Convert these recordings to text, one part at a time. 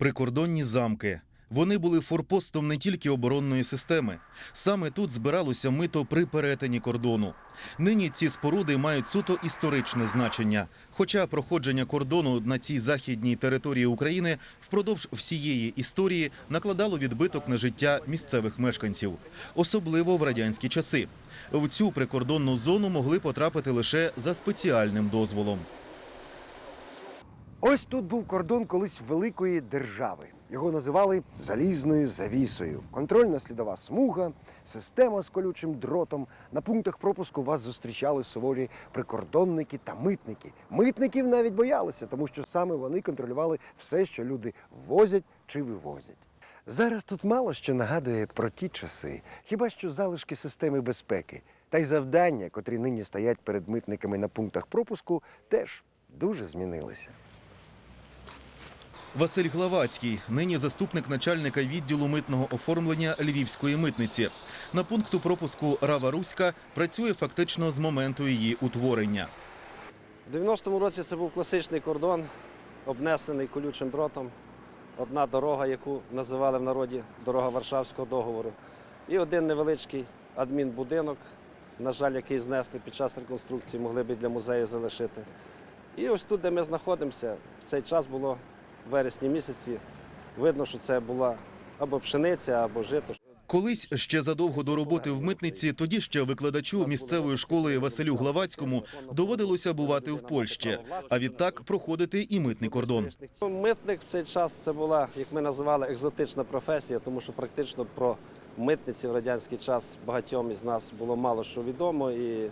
Прикордонні замки. Вони були форпостом не тільки оборонної системи. Саме тут збиралося мито при перетині кордону. Нині ці споруди мають суто історичне значення. Хоча проходження кордону на цій західній території України впродовж всієї історії накладало відбиток на життя місцевих мешканців, особливо в радянські часи. В цю прикордонну зону могли потрапити лише за спеціальним дозволом. Ось тут був кордон колись великої держави. Його називали залізною завісою. Контрольна слідова смуга, система з колючим дротом. На пунктах пропуску вас зустрічали суворі прикордонники та митники. Митників навіть боялися, тому що саме вони контролювали все, що люди возять чи вивозять. Зараз тут мало що нагадує про ті часи, хіба що залишки системи безпеки. Та й завдання, котрі нині стоять перед митниками на пунктах пропуску, теж дуже змінилися. Василь Главацький, нині заступник начальника відділу митного оформлення Львівської митниці. На пункту пропуску Рава Руська працює фактично з моменту її утворення. В 90-му році це був класичний кордон, обнесений колючим дротом. Одна дорога, яку називали в народі дорога Варшавського договору. І один невеличкий адмінбудинок, на жаль, який знесли під час реконструкції, могли б і для музею залишити. І ось тут, де ми знаходимося, в цей час було вересні місяці. Видно, що це була або пшениця, або жито. Колись ще задовго до роботи в митниці, тоді ще викладачу місцевої школи Василю Главацькому доводилося бувати в Польщі, а відтак проходити і митний кордон. Митник в цей час це була, як ми називали, екзотична професія, тому що практично про митниці в радянський час багатьом із нас було мало що відомо, і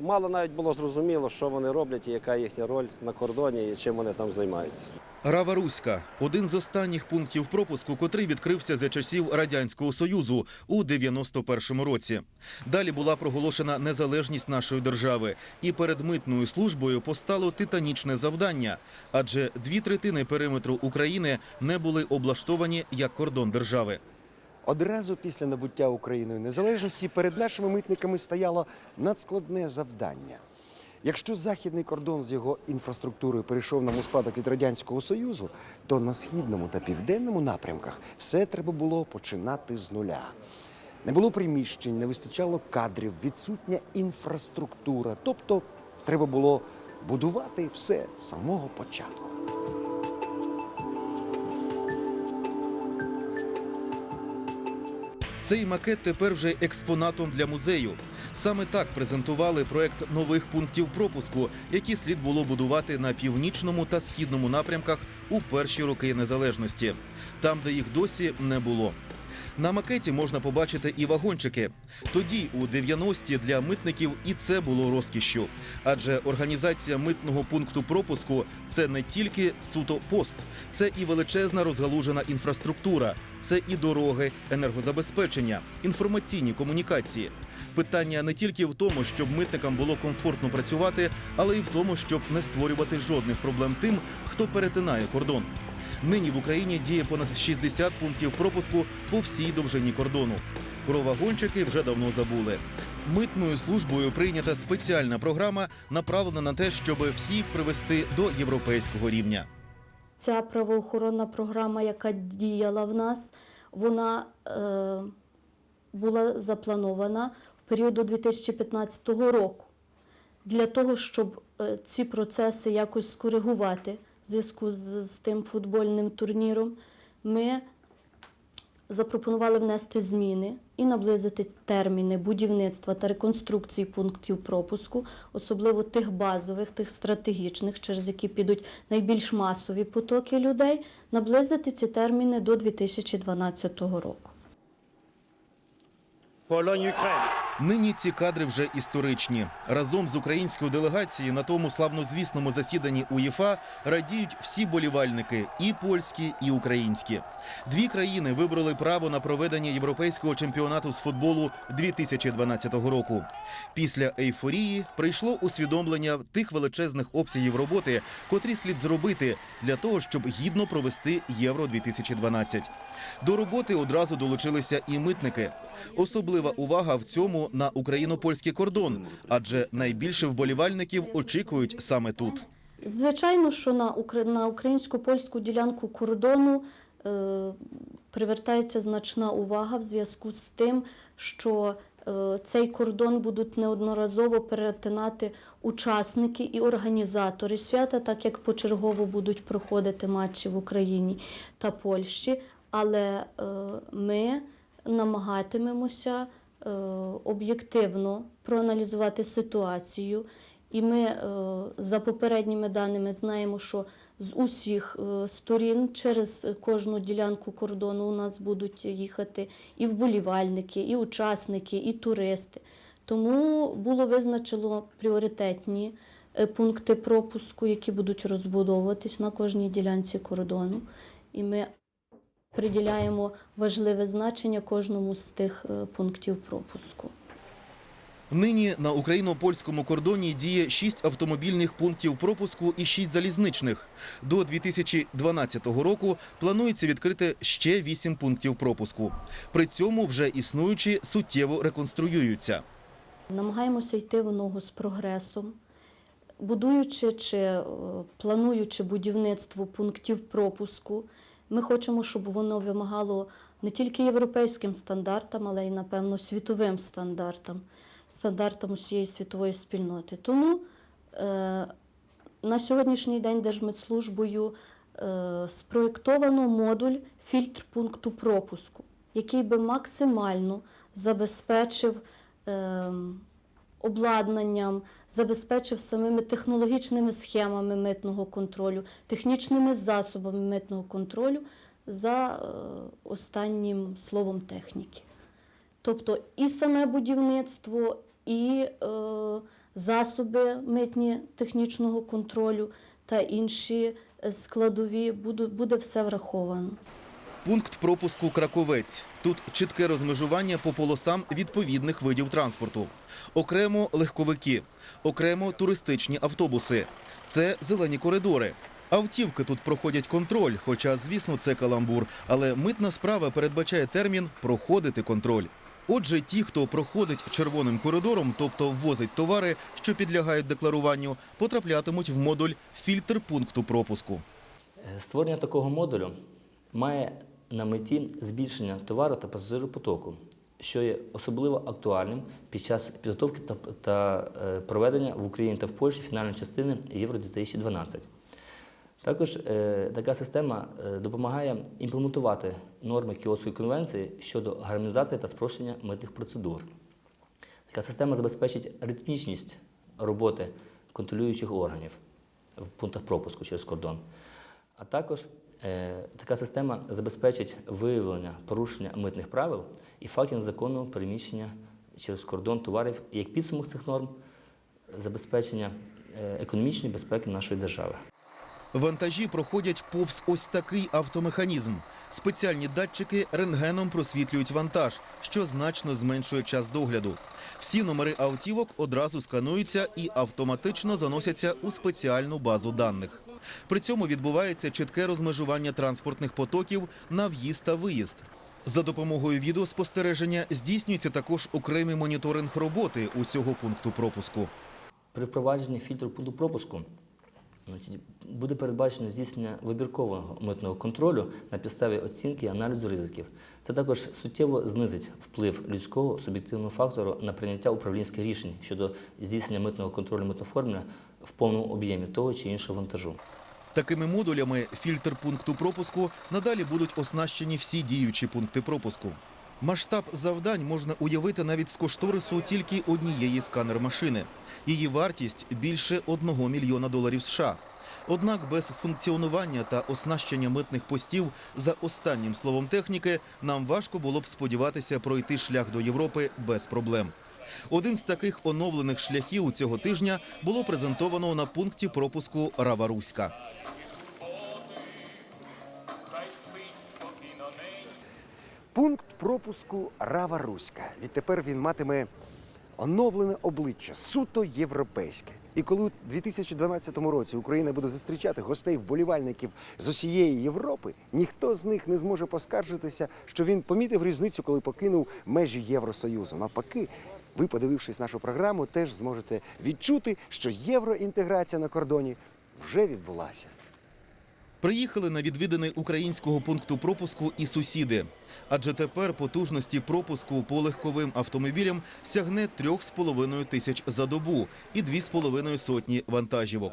мало навіть було зрозуміло, що вони роблять і яка їхня роль на кордоні і чим вони там займаються. Рава Руська один з останніх пунктів пропуску, котрий відкрився за часів радянського союзу у 91-му році. Далі була проголошена незалежність нашої держави, і перед митною службою постало титанічне завдання, адже дві третини периметру України не були облаштовані як кордон держави. Одразу після набуття Україною незалежності перед нашими митниками стояло надскладне завдання. Якщо західний кордон з його інфраструктурою перейшов нам у спадок від радянського союзу, то на східному та південному напрямках все треба було починати з нуля. Не було приміщень, не вистачало кадрів, відсутня інфраструктура. Тобто треба було будувати все з самого початку. Цей макет тепер вже експонатом для музею. Саме так презентували проект нових пунктів пропуску, які слід було будувати на північному та східному напрямках у перші роки незалежності, там, де їх досі не було. На макеті можна побачити і вагончики. Тоді, у 90-ті, для митників і це було розкішшю. Адже організація митного пункту пропуску це не тільки суто пост, це і величезна розгалужена інфраструктура, це і дороги, енергозабезпечення, інформаційні комунікації. Питання не тільки в тому, щоб митникам було комфортно працювати, але й в тому, щоб не створювати жодних проблем тим, хто перетинає кордон. Нині в Україні діє понад 60 пунктів пропуску по всій довжині кордону. Про вагончики вже давно забули. Митною службою прийнята спеціальна програма, направлена на те, щоб всіх привести до європейського рівня. Ця правоохоронна програма, яка діяла в нас, вона е, була запланована в період до 2015 року. Для того, щоб е, ці процеси якось скоригувати зв'язку з, з тим футбольним турніром, ми запропонували внести зміни і наблизити терміни будівництва та реконструкції пунктів пропуску, особливо тих базових, тих стратегічних, через які підуть найбільш масові потоки людей, наблизити ці терміни до 2012 року. Нині ці кадри вже історичні. Разом з українською делегацією на тому славнозвісному засіданні УЄФА радіють всі болівальники і польські, і українські. Дві країни вибрали право на проведення європейського чемпіонату з футболу 2012 року. Після ейфорії прийшло усвідомлення тих величезних обсягів роботи, котрі слід зробити для того, щоб гідно провести Євро 2012 До роботи одразу долучилися і митники. Особлива увага в цьому на україно-польський кордон, адже найбільше вболівальників очікують саме тут. Звичайно, що на, укра- на українсько-польську ділянку кордону е, привертається значна увага в зв'язку з тим, що е, цей кордон будуть неодноразово перетинати учасники і організатори свята, так як почергово будуть проходити матчі в Україні та Польщі. Але е, ми намагатимемося об'єктивно проаналізувати ситуацію. І ми е, за попередніми даними знаємо, що з усіх е, сторін через кожну ділянку кордону у нас будуть їхати і вболівальники, і учасники, і туристи. Тому було визначено пріоритетні е, пункти пропуску, які будуть розбудовуватись на кожній ділянці кордону. І ми приділяємо важливе значення кожному з тих е, пунктів пропуску. Нині на україно-польському кордоні діє 6 автомобільних пунктів пропуску і 6 залізничних. До 2012 року планується відкрити ще 8 пунктів пропуску. При цьому вже існуючі суттєво реконструюються. Намагаємося йти в ногу з прогресом, будуючи чи е, плануючи будівництво пунктів пропуску. Ми хочемо, щоб воно вимагало не тільки європейським стандартам, але й, напевно, світовим стандартам, стандартам усієї світової спільноти. Тому е, на сьогоднішній день Держмедслужбою е, спроєктовано модуль фільтр пункту пропуску, який би максимально забезпечив е, обладнанням, забезпечив самими технологічними схемами митного контролю, технічними засобами митного контролю за е, останнім словом техніки. Тобто і саме будівництво, і е, засоби митні технічного контролю та інші е, складові буде, буде все враховано. Пункт пропуску Краковець. Тут чітке розмежування по полосам відповідних видів транспорту. Окремо легковики, окремо туристичні автобуси. Це зелені коридори. Автівки тут проходять контроль, хоча, звісно, це каламбур. Але митна справа передбачає термін проходити контроль. Отже, ті, хто проходить червоним коридором, тобто ввозить товари, що підлягають декларуванню, потраплятимуть в модуль фільтр пункту пропуску. Е, Створення такого модулю має на меті збільшення товару та пасажиропотоку, що є особливо актуальним під час підготовки та, та е, проведення в Україні та в Польщі фінальної частини Євро 2012. Також е, така система е, допомагає імплементувати норми Кіотської конвенції щодо гармонізації та спрощення митних процедур. Така система забезпечить ритмічність роботи контролюючих органів в пунктах пропуску через кордон. А також така система забезпечить виявлення порушення митних правил і фактів незаконного переміщення через кордон товарів, як підсумок цих норм забезпечення е, економічної безпеки нашої держави. Вантажі проходять повз ось такий автомеханізм. Спеціальні датчики рентгеном просвітлюють вантаж, що значно зменшує час догляду. Всі номери автівок одразу скануються і автоматично заносяться у спеціальну базу даних. При цьому відбувається чітке розмежування транспортних потоків на в'їзд та виїзд. За допомогою відеоспостереження здійснюється також окремий моніторинг роботи усього пункту пропуску. При впровадженні фільтру пункту пропуску буде передбачено здійснення вибіркового митного контролю на підставі оцінки і аналізу ризиків. Це також суттєво знизить вплив людського суб'єктивного фактору на прийняття управлінських рішень щодо здійснення митного контролю митного в повному об'ємі того чи іншого вантажу. Такими модулями фільтр пункту пропуску надалі будуть оснащені всі діючі пункти пропуску. Масштаб завдань можна уявити навіть з кошторису тільки однієї сканер-машини. Її вартість більше 1 мільйона доларів США. Однак без функціонування та оснащення митних постів за останнім словом техніки нам важко було б сподіватися пройти шлях до Європи без проблем. Один з таких оновлених шляхів цього тижня було презентовано на пункті пропуску Рава-Руська. Пункт пропуску Рава Руська. Відтепер він матиме оновлене обличчя, суто європейське. І коли у 2012 році Україна буде зустрічати гостей вболівальників з усієї Європи, ніхто з них не зможе поскаржитися, що він помітив різницю, коли покинув межі Євросоюзу. Навпаки, ви, подивившись нашу програму, теж зможете відчути, що євроінтеграція на кордоні вже відбулася. Приїхали на відвідини українського пункту пропуску і сусіди. Адже тепер потужності пропуску по легковим автомобілям сягне 3,5 тисяч за добу і 2,5 сотні вантажівок.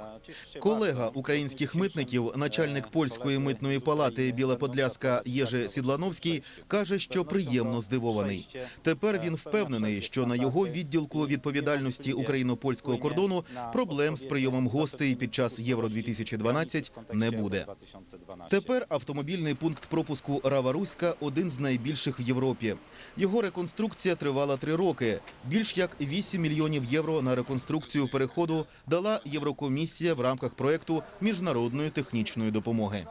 Колега українських митників, начальник польської митної палати Біла Подляска Єже Сідлановський, каже, що приємно здивований. Тепер він впевнений, що на його відділку відповідальності україно-польського кордону проблем з прийомом гостей під час Євро 2012 не буде. Тепер автомобільний пункт пропуску Рава-Руська – один з найбільших в Європі. Його реконструкція тривала три роки. Більш як 8 мільйонів євро на реконструкцію переходу дала Єврокомісія в рамках проекту міжнародної технічної допомоги.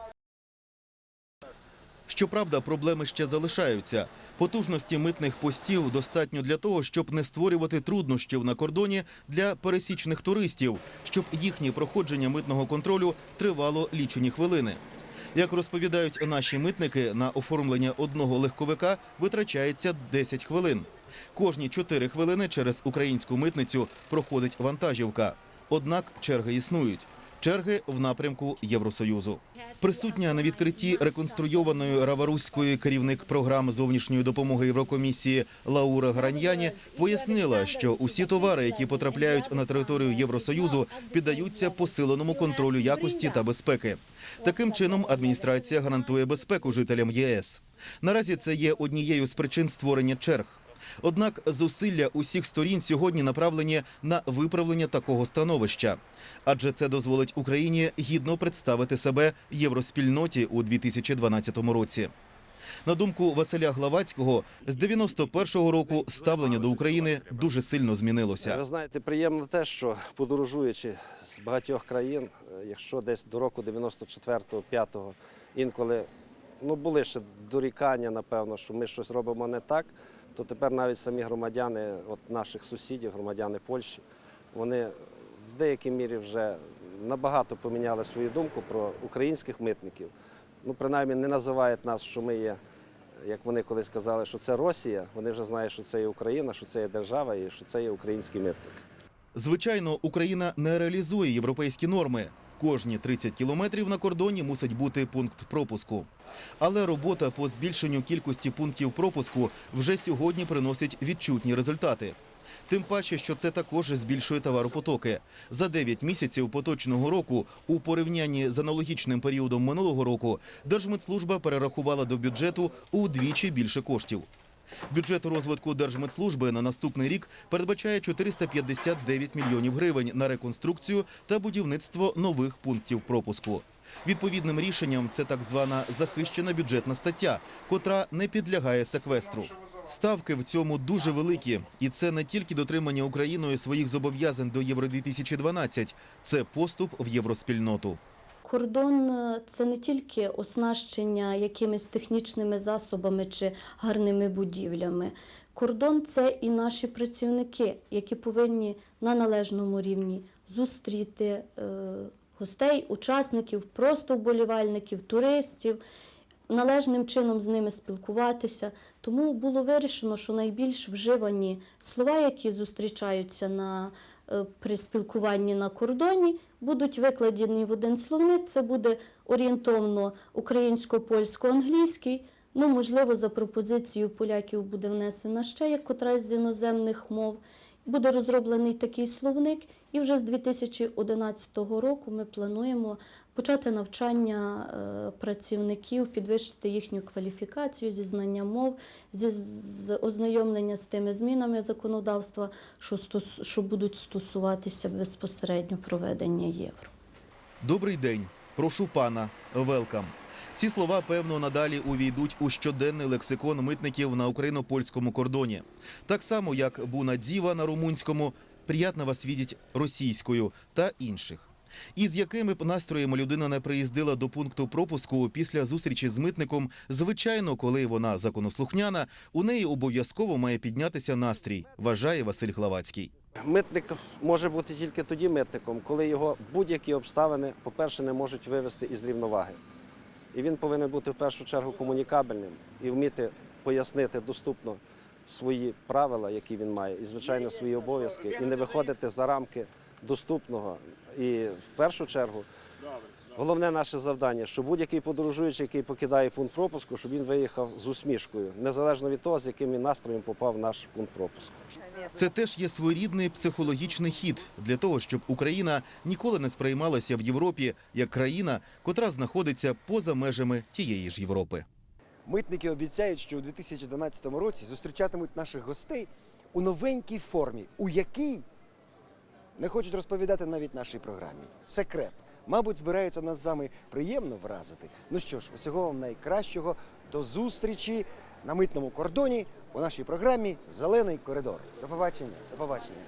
Щоправда, проблеми ще залишаються. Потужності митних постів достатньо для того, щоб не створювати труднощів на кордоні для пересічних туристів, щоб їхнє проходження митного контролю тривало лічені хвилини. Як розповідають наші митники, на оформлення одного легковика витрачається 10 хвилин. Кожні 4 хвилини через українську митницю проходить вантажівка. Однак черги існують. Черги в напрямку Євросоюзу. Присутня на відкритті реконструйованої Раваруської керівник програм зовнішньої допомоги Єврокомісії Лаура Граньяні пояснила, що усі товари, які потрапляють на територію Євросоюзу, піддаються посиленому контролю якості та безпеки. Таким чином, адміністрація гарантує безпеку жителям ЄС. Наразі це є однією з причин створення черг. Однак зусилля усіх сторін сьогодні направлені на виправлення такого становища, адже це дозволить Україні гідно представити себе євроспільноті у 2012 році. На думку Василя Главацького, з 91-го року ставлення до України дуже сильно змінилося. Ви знаєте, приємно те, що подорожуючи з багатьох країн, е, якщо десь до року 94-го, 5-го, інколи ну, були ще дорікання, напевно, що ми щось робимо не так, то тепер навіть самі громадяни от наших сусідів, громадяни Польщі, вони в деякій мірі вже набагато поміняли свою думку про українських митників. Ну, принаймні, не називають нас, що ми є, як вони колись казали, що це Росія. Вони вже знають, що це є Україна, що це є держава і що це є український митник. Звичайно, Україна не реалізує європейські норми. Кожні 30 кілометрів на кордоні мусить бути пункт пропуску. Але робота по збільшенню кількості пунктів пропуску вже сьогодні приносить відчутні результати. Тим паче, що це також збільшує товаропотоки. За 9 місяців поточного року, у порівнянні з аналогічним періодом минулого року, Держмитслужба перерахувала до бюджету удвічі більше коштів. Бюджет розвитку Держмитслужби на наступний рік передбачає 459 мільйонів гривень на реконструкцію та будівництво нових пунктів пропуску. Відповідним рішенням це так звана захищена бюджетна стаття, котра не підлягає секвестру. Ставки в цьому дуже великі, і це не тільки дотримання Україною своїх зобов'язань до Євро 2012 це поступ в євроспільноту. Кордон е, це не тільки оснащення якимись технічними засобами чи гарними будівлями. Кордон це і наші працівники, які повинні на належному рівні зустріти е, гостей, учасників, просто вболівальників, туристів, належним чином з ними спілкуватися. Тому було вирішено, що найбільш вживані слова, які зустрічаються на, при спілкуванні на кордоні, будуть викладені в один словник. Це буде орієнтовно українсько-польсько-англійський. Ну, можливо, за пропозицією поляків буде внесена ще як котрась з іноземних мов. Буде розроблений такий словник, і вже з 2011 року ми плануємо почати навчання е, працівників, підвищити їхню кваліфікацію зі знання мов, зі ознайомлення з тими змінами законодавства, що, що будуть стосуватися безпосередньо проведення євро. Добрий день, прошу пана, велкам. Ці слова, певно, надалі увійдуть у щоденний лексикон митників на україно-польському кордоні. Так само, як буна діва на румунському, приятно вас відіть російською та інших. І з якими б настроями людина не приїздила до пункту пропуску після зустрічі з митником, звичайно, коли вона законослухняна, у неї обов'язково має піднятися настрій, вважає Василь Главацький. Митник може бути тільки тоді митником, коли його будь-які обставини, по-перше, не можуть вивести із рівноваги. І він повинен бути в першу чергу комунікабельним і вміти пояснити доступно свої правила, які він має, і, звичайно, свої обов'язки, і не виходити за рамки доступного. І в першу чергу головне наше завдання, що будь-який подорожуючий, який покидає пункт пропуску, щоб він виїхав з усмішкою, незалежно від того, з яким він настроєм попав в наш пункт пропуску. Це теж є своєрідний психологічний хід для того, щоб Україна ніколи не сприймалася в Європі як країна, котра знаходиться поза межами тієї ж Європи. Митники обіцяють, що у 2012 році зустрічатимуть наших гостей у новенькій формі, у якій не хочуть розповідати навіть нашій програмі. Секрет. Мабуть, збираються нас з вами приємно вразити. Ну що ж, усього вам найкращого. До зустрічі на митному кордоні у нашій програмі Зелений коридор. До побачення. До побачення.